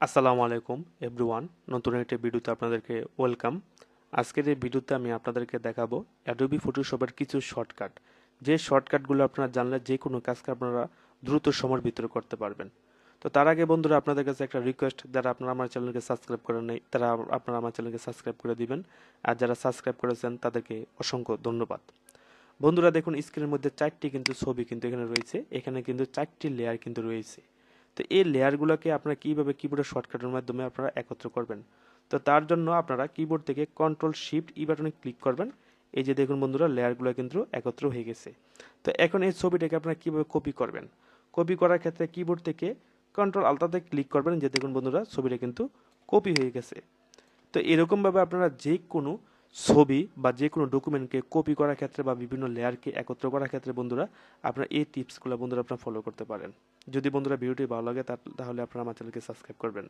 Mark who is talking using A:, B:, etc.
A: আসসালামু আলাইকুম এভরিওয়ান নতুন একটি ভিডিওতে আপনাদেরকে ওয়েলকাম আজকের এই ভিডিওতে আমি আপনাদেরকে দেখাবো অ্যাডোবি ফটোশপের কিছু শর্টকাট যে শর্টকাটগুলো আপনারা জানলে যে কোনো কাজকে আপনারা দ্রুত সময়ের ভিতরে করতে পারবেন। তো তার আগে বন্ধুরা, আপনাদের কাছে একটা রিকোয়েস্ট যারা আপনারা আমার চ্যানেলকে সাবস্ক্রাইব করেন নাই, তারা আপনারা আমার চ্যানেলকে সাবস্ক্রাইব করে দিবেন। আর যারা সাবস্ক্রাইব করেছেন, তাদেরকে অসংখ্য ধন্যবাদ। বন্ধুরা, দেখুন স্ক্রিনের মধ্যে চারটি কিন্তু ছবি কিন্তু এখানে রয়েছে। এখানে কিন্তু চারটি লেয়ার কিন্তু রয়েছে। তো এই লেয়ারগুলোকে আপনারা কীভাবে কিবোর্ডের শর্টকাটের মাধ্যমে আপনারা একত্র করবেন? তো তার জন্য আপনারা কিবোর্ড থেকে কন্ট্রোল শিফট ই বাটনে ক্লিক করবেন। এই যে দেখুন বন্ধুরা লেয়ারগুলো কিন্তু একত্র হয়ে গেছে। তো এখন এই ছবিটাকে আপনারা কীভাবে কপি করবেন? কপি করার ক্ষেত্রে কিবোর্ড থেকে কন্ট্রোল আলতাতে ক্লিক করবেন। যে দেখুন বন্ধুরা, ছবিটা কিন্তু কপি হয়ে গেছে। তো এরকমভাবে আপনারা যে কোনো ছবি বা যে কোনো ডকুমেন্টকে কপি করার ক্ষেত্রে বা বিভিন্ন লেয়ারকে একত্র করার ক্ষেত্রে বন্ধুরা, আপনারা এই টিপসগুলো বন্ধুরা আপনারা ফলো করতে পারেন। যদি বন্ধুরা ভিডিওটি ভালো লাগে তাহলে আপনারা আমার চ্যানেলকে সাবস্ক্রাইব করবেন।